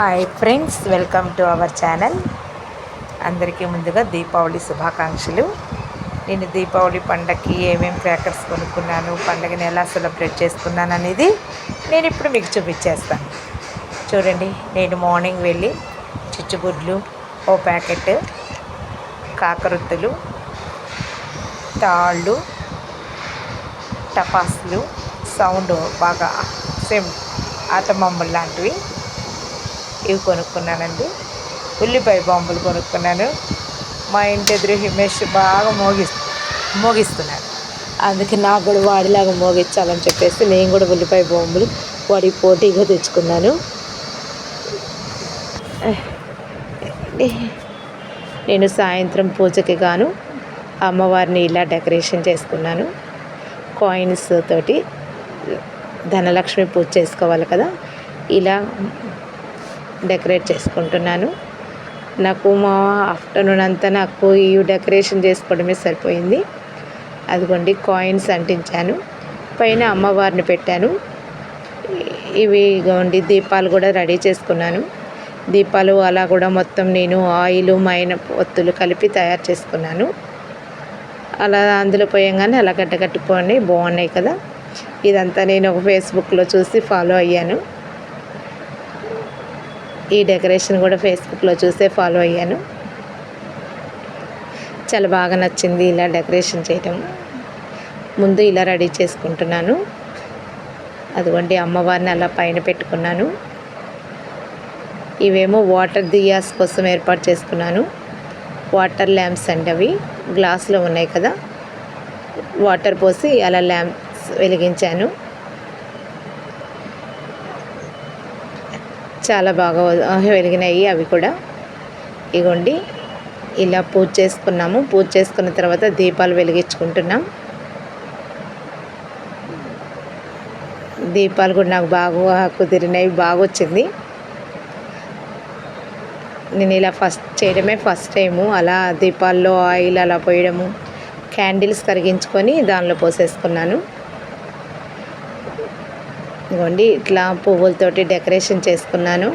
Hi friends welcome to our channel అందరికీ ముందుగా దీపావళి శుభాకాంక్షలు. నేను దీపావళి పండగకి ఏమేమి క్రాకర్స్ కొనుక్కున్నాను పండగని ఎలా సెలబ్రేట్ చేసుకున్నాను అనేది నేను ఇప్పుడు మీకు చూపించేస్తాను. చూడండి నేను మార్నింగ్ వెళ్ళి చిచ్చుబుడ్లు ఓ ప్యాకెట్ కాకరొత్తులు తాళ్ళు టపాసులు సౌండ్ బాగా సేమ్ ఆటమమ్మలు లాంటివి ఇవి కొనుక్కున్నానండి. ఉల్లిపాయ బాంబులు కొనుక్కున్నాను. మా ఇంటి ఎదురు హిమేష్ బాగా మోగి మోగిస్తున్నాడు అందుకే నాకు కూడా వాడిలాగా మోగించాలని చెప్పేసి నేను కూడా ఉల్లిపాయ బాంబులు వాడి పోటీగా తెచ్చుకున్నాను. నేను సాయంత్రం పూజకి గాను అమ్మవారిని ఇలా డెకరేషన్ చేసుకున్నాను. కాయిన్స్ తోటి ధనలక్ష్మి పూజ చేసుకోవాలి కదా. ఇలా డెకరేట్ చేసుకుంటున్నాను. నాకు మా ఆఫ్టర్నూన్ అంతా నాకు ఈ డెకరేషన్ చేసుకోవడమే సరిపోయింది. అదిగోండి కాయిన్స్ అంటించాను. పైన అమ్మవారిని పెట్టాను. ఇవి ఇగోండి దీపాలు కూడా రెడీ చేసుకున్నాను. దీపాలు అలా కూడా మొత్తం నేను ఆయిల్ మైన ఒత్తులు కలిపి తయారు చేసుకున్నాను. అలా అందులో పోయంగానే అలా గడ్డ కట్టుకోండి బాగున్నాయి కదా. ఇదంతా నేను ఒక ఫేస్బుక్లో చూసి ఫాలో అయ్యాను. ఈ డెకరేషన్ కూడా ఫేస్బుక్లో చూసే ఫాలో అయ్యాను. చాలా బాగా నచ్చింది ఇలా డెకరేషన్ చేయటం. ముందు ఇలా రెడీ చేసుకుంటున్నాను. అదిగోండి అమ్మవారిని అలా పైన పెట్టుకున్నాను. ఇవేమో వాటర్ దియాస్ కోసం ఏర్పాటు చేసుకున్నాను. వాటర్ ల్యాంప్స్ అండి అవి. గ్లాస్లో ఉన్నాయి కదా. వాటర్ పోసి అలా ల్యాంప్స్ వెలిగించాను. చాలా బాగా వెలిగినాయి అవి కూడా. ఇగోండి ఇలా పూజ చేసుకున్నాము. పూజ చేసుకున్న తర్వాత దీపాలు వెలిగించుకుంటున్నాం. దీపాలు కూడా నాకు బాగా కుదిరినవి బాగా వచ్చింది నేను ఇలా ఫస్ట్ చేయడమే ఫస్ట్ టైము. అలా దీపాల్లో ఆయిల్ అలా పోయడము క్యాండిల్స్ కరిగించుకొని దానిలో పోసేసుకున్నాను. ఇదిగోండి ఇట్లా పువ్వులతోటి డెకరేషన్ చేసుకున్నాను.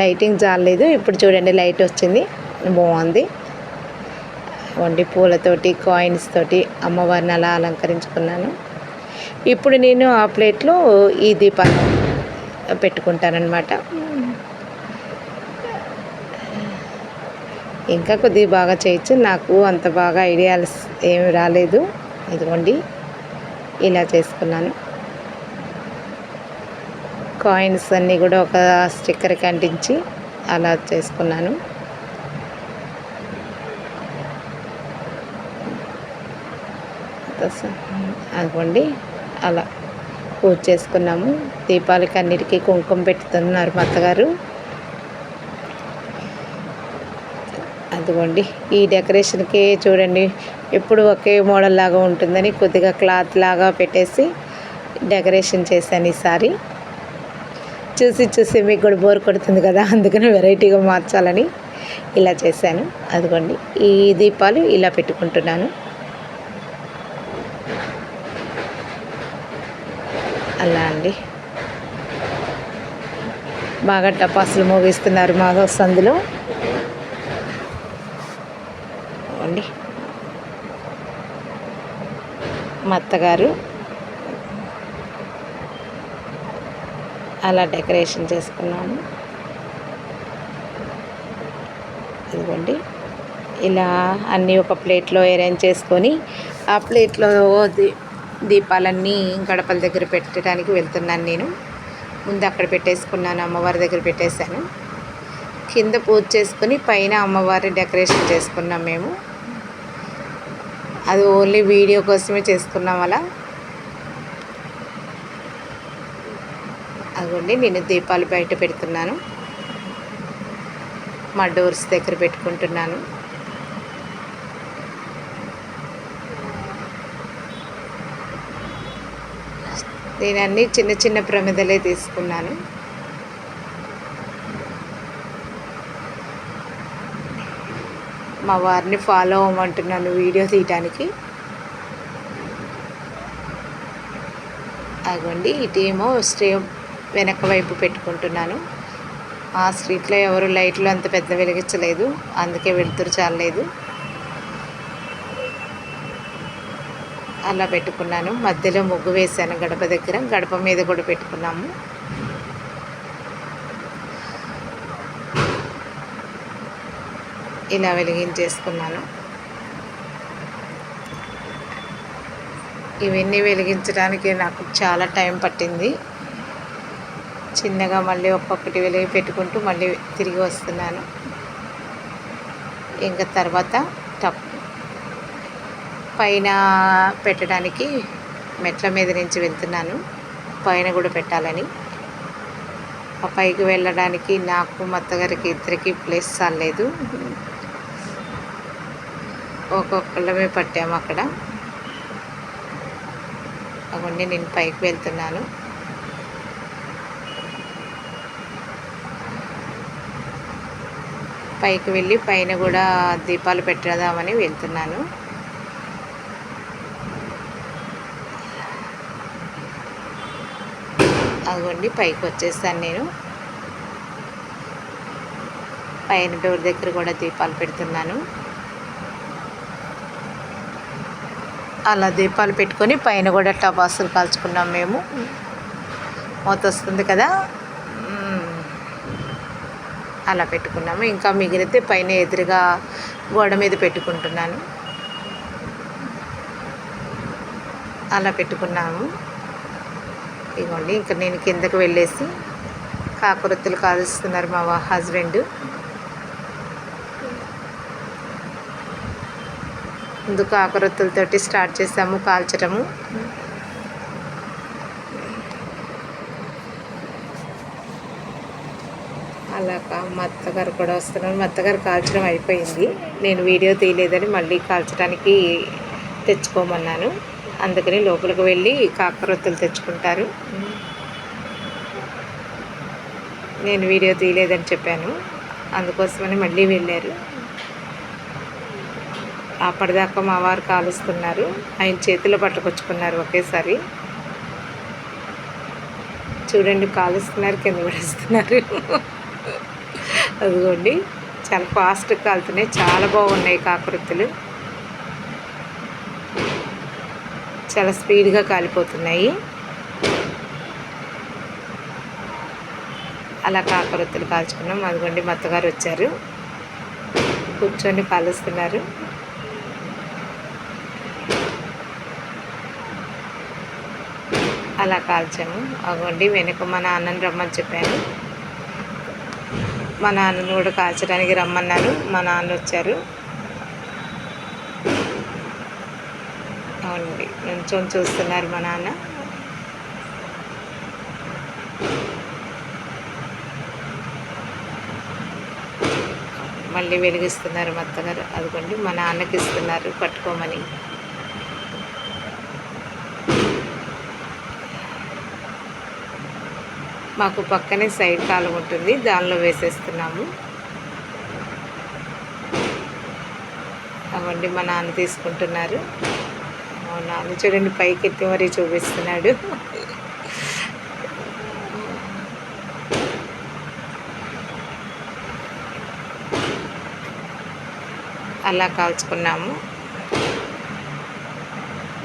లైటింగ్ జాలేదు ఇప్పుడు చూడండి లైట్ వచ్చింది బాగుంది. వండి పూలతోటి కాయిన్స్ తోటి అమ్మవారిని అలా అలంకరించుకున్నాను. ఇప్పుడు నేను ఆ ప్లేట్లో ఈ దీపాలు పెట్టుకుంటానమాట ఇంకా కొద్దిగా బాగా చేయొచ్చు నాకు అంత బాగా ఐడియాస్ ఏమి రాలేదు. ఇదిగోండి ఇలా చేసుకున్నాను. కాయిన్స్ అన్నీ కూడా ఒక స్టిక్కర్కి అంటించి అలా చేసుకున్నాను. అనుకోండి అలా పూజ చేసుకున్నాము. దీపాలకి అన్నిటికీ కుంకుమ పెట్టుతున్నారు మా అత్తగారు. అదిగోండి ఈ డెకరేషన్కి చూడండి ఎప్పుడు ఒకే మోడల్ లాగా ఉంటుందని కొద్దిగా క్లాత్ లాగా పెట్టేసి డెకరేషన్ చేశాను ఈసారి. చూసి చూసి మీకు కూడా బోర్ కొడుతుంది కదా అందుకని వెరైటీగా మార్చాలని ఇలా చేశాను. అదిగోండి ఈ దీపాలు ఇలా పెట్టుకుంటున్నాను. అలా అండి. బాగా టపాసులు మోగిస్తున్నారు మా సందులో అండి మా అత్తగారు అలా డెకరేషన్ చేసుకున్నాను ఇదిగోండి. ఇలా అన్నీ ఒక ప్లేట్లో అరేంజ్ చేసుకొని ఆ ప్లేట్లో దీ దీపాలన్నీ గడపల దగ్గర పెట్టడానికి వెళ్తున్నాను నేను. ముందు అక్కడ పెట్టేసుకున్నాను అమ్మవారి దగ్గర పెట్టేశాను. కింద పూజ చేసుకుని పైన అమ్మవారి డెకరేషన్ చేసుకున్నాం మేము. అది ఓన్లీ వీడియో కోసమే చేసుకున్నాం అలా. అదిగోండి నేను దీపాలు బయట పెడుతున్నాను. మా డోర్స్ దగ్గర పెట్టుకుంటున్నాను. నేను అన్ని చిన్న చిన్న ప్రమిదలే తీసుకున్నాను. మా వారిని ఫాలో అవ్వమంటున్నాను వీడియో తీయడానికి అగోండి ఇటేమో స్టే వెనక వైపు పెట్టుకుంటున్నాను. ఆ స్ట్రీట్లో ఎవరు లైట్లు అంత పెద్ద వెలిగించలేదు. అందుకే వెలుతురు చాలలేదు. అలా పెట్టుకున్నాను. మధ్యలో ముగ్గు వేశాను గడప దగ్గర. గడప మీద కూడా పెట్టుకున్నాము. ఇలా వెలిగించేసుకున్నాను. ఇవన్నీ వెలిగించడానికి నాకు చాలా టైం పట్టింది. చిన్నగా మళ్ళీ ఒక్కొక్కటి వెలిగి పెట్టుకుంటూ మళ్ళీ తిరిగి వస్తున్నాను. ఇంకా తర్వాత టప్ పైన పెట్టడానికి మెట్ల మీద నుంచి వెళ్తున్నాను. పైన కూడా పెట్టాలని. ఆ పైకి వెళ్ళడానికి నాకు మత్తగారికి ఇద్దరికి ప్లేస్ చాలేదు ఒక్కొక్కళ్ళమే పట్టాము అక్కడ. అవన్నీ నేను పైకి వెళ్తున్నాను. పైకి వెళ్ళి పైన కూడా దీపాలు పెట్టదామని వెళ్తున్నాను. అదిగోండి పైకి వచ్చేసాను నేను. పైన డోర్ దగ్గర కూడా దీపాలు పెడుతున్నాను. అలా దీపాలు పెట్టుకొని పైన కూడా టపాసులు కాల్చుకున్నాం మేము. మూత వస్తుంది కదా. అలా పెట్టుకున్నాము. ఇంకా మిగిలితే పైన ఎదురుగా గోడ మీద పెట్టుకుంటున్నాను. అలా పెట్టుకున్నాము. ఇగోండి ఇంకా నేను కిందకు వెళ్ళేసి కాకరొత్తులు కాలుస్తున్నారు మా హస్బెండ్. ముందు కాకరొత్తులతోటి స్టార్ట్ చేసాము కాల్చడము. అలాగా మా అత్తగారు కూడా వస్తున్నారు. మా అత్తగారు కాల్చడం అయిపోయింది. నేను వీడియో తీయలేదని మళ్ళీ కాల్చడానికి తెచ్చుకోమన్నాను. అందుకని లోపలికి వెళ్ళి కాకరొత్తులు తెచ్చుకుంటారు. నేను వీడియో తీయలేదని చెప్పాను. అందుకోసమని మళ్ళీ వెళ్ళారు. అప్పటిదాకా మా వారు కాలుస్తున్నారు. ఆయన చేతిలో పట్టుకొచ్చుకున్నారు ఒకేసారి. చూడండి కాలుస్తున్నారు కింద పడేస్తున్నారు. అదిగోండి. చాలా ఫాస్ట్గా కాలుతున్నాయి. చాలా బాగున్నాయి కాకృతులు చాలా స్పీడ్గా కాలిపోతున్నాయి. అలా కాకరొత్తులు కాల్చుకున్నాం. అదిగోండి మా అత్తగారు వచ్చారు. కూర్చొని కాలుస్తున్నారు. అలా కాల్చాము. అదిగోండి వెనుక మా నాన్నని రమ్మని చెప్పాను. మా నాన్నని కూడా కాల్చడానికి రమ్మన్నాను మా నాన్న వచ్చారు. అవునండి కొంచెం చూస్తున్నారు మా నాన్న. మళ్ళీ వెలిగిస్తున్నారు మా అత్తగారు. అదిగోండి మా నాన్నకి ఇస్తున్నారు పట్టుకోమని. మాకు పక్కనే సైడ్ కాలం ఉంటుంది దానిలో వేసేస్తున్నాము. అవండి మా నాన్న తీసుకుంటున్నారు. మా నాన్న చూడండి పైకి ఎత్తి మరీ చూపిస్తున్నాడు. అలా కాల్చుకున్నాము.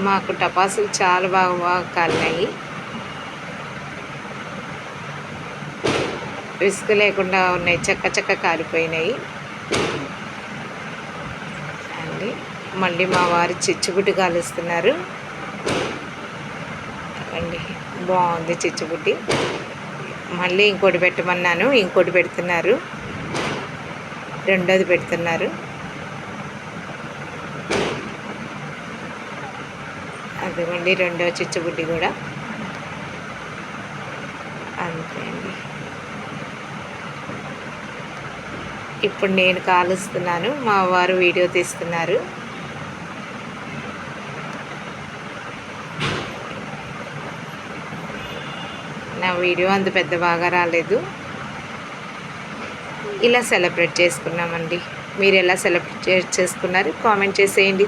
మాకు టపాసులు చాలా బాగా బాగా కాలినాయి రిస్క్ లేకుండా ఉన్నాయి చక్క చక్క కాలిపోయినాయి. అండి మళ్ళీ మా వారు చిచ్చుబుడ్డి కాలుస్తున్నారు. అండి బాగుంది చిచ్చుబుడ్డి. మళ్ళీ ఇంకోటి పెట్టమన్నాను ఇంకోటి పెడుతున్నారు. రెండోది పెడుతున్నారు. అదిగోండి రెండో చిచ్చుబుడ్డి కూడా అంతే అండి ఇప్పుడు నేను కాలుస్తున్నాను. మా వారు వీడియో తీస్తున్నారు. నా వీడియో అంత పెద్ద బాగా రాలేదు. ఇలా సెలబ్రేట్ చేసుకున్నామండి. మీరు ఎలా సెలబ్రేట్ చేసుకున్నారు? కామెంట్ చేసేయండి.